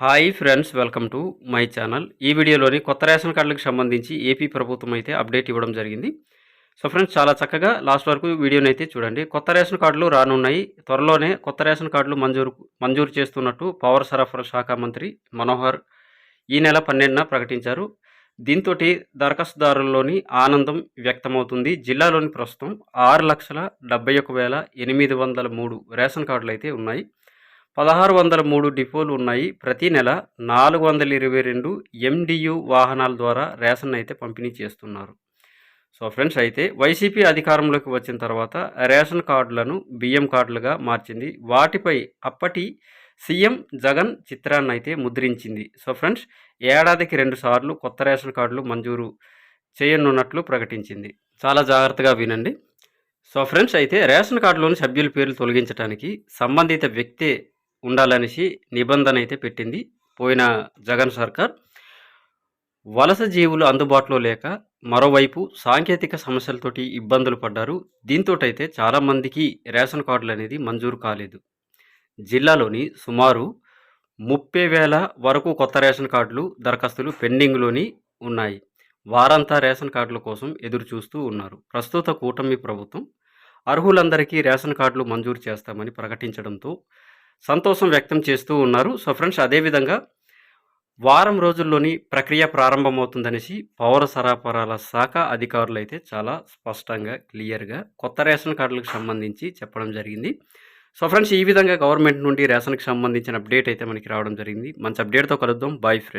Hi friends welcome to my channel. ఈ వీడియోలోని కొత్త రేషన్ కార్డులకు సంబంధించి ఏపీ ప్రభుత్వం అయితే అప్డేట్ ఇవ్వడం జరిగింది. సో ఫ్రెండ్స్ చాలా చక్కగా లాస్ట్ వరకు వీడియోని అయితే చూడండి. కొత్త రేషన్ కార్డులు రానున్నాయి. త్వరలోనే కొత్త రేషన్ కార్డులు మంజూరు మంజూరు చేస్తున్నట్టు పవర్ సరఫరా శాఖ మంత్రి మనోహర్ ఈ నెల పన్నెండున ప్రకటించారు. దీంతో దరఖాస్తుదారుల్లోని ఆనందం వ్యక్తమవుతుంది. జిల్లాలోని ప్రస్తుతం ఆరు లక్షల డెబ్బై ఒక వేల ఎనిమిది వందల మూడు రేషన్ కార్డులు అయితే ఉన్నాయి. పదహారు వందల మూడు డిపోలు ఉన్నాయి. ప్రతి నెల నాలుగు వందల ఇరవై రెండు ఎండియు వాహనాల ద్వారా రేషన్ అయితే పంపిణీ చేస్తున్నారు. సో ఫ్రెండ్స్ అయితే వైసీపీ అధికారంలోకి వచ్చిన తర్వాత రేషన్ కార్డులను బియ్యం కార్డులుగా మార్చింది. వాటిపై అప్పటి సీఎం జగన్ చిత్రాన్ని అయితే ముద్రించింది. సో ఫ్రెండ్స్ ఏడాదికి రెండు సార్లు కొత్త రేషన్ కార్డులు మంజూరు చేయనున్నట్లు ప్రకటించింది. చాలా జాగ్రత్తగా వినండి. సో ఫ్రెండ్స్ అయితే రేషన్ కార్డులోని సభ్యుల పేర్లు తొలగించడానికి సంబంధిత వ్యక్తే ఉండాలనేసి నిబంధన అయితే పెట్టింది పోయిన జగన్ సర్కార్. వలస జీవులు అందుబాటులో లేక మరోవైపు సాంకేతిక సమస్యలతోటి ఇబ్బందులు పడ్డారు. దీంతో అయితే చాలామందికి రేషన్ కార్డులు అనేది మంజూరు కాలేదు. జిల్లాలోని సుమారు ముప్పై వేల వరకు కొత్త రేషన్ కార్డులు దరఖాస్తులు పెండింగ్లోని ఉన్నాయి. వారంతా రేషన్ కార్డుల కోసం ఎదురు చూస్తూ ఉన్నారు. ప్రస్తుత కూటమి ప్రభుత్వం అర్హులందరికీ రేషన్ కార్డులు మంజూరు చేస్తామని ప్రకటించడంతో సంతోషం వ్యక్తం చేస్తూ ఉన్నారు. సో ఫ్రెండ్స్ అదేవిధంగా వారం రోజుల్లోని ప్రక్రియ ప్రారంభమవుతుందనేసి పౌర సరఫరాల శాఖ అధికారులు అయితే చాలా స్పష్టంగా క్లియర్గా కొత్త రేషన్ కార్డులకు సంబంధించి చెప్పడం జరిగింది. సో ఫ్రెండ్స్ ఈ విధంగా గవర్నమెంట్ నుండి రేషన్కి సంబంధించిన అప్డేట్ అయితే మనకి రావడం జరిగింది. మంచి అప్డేట్తో కలుద్దాం. Bye friends.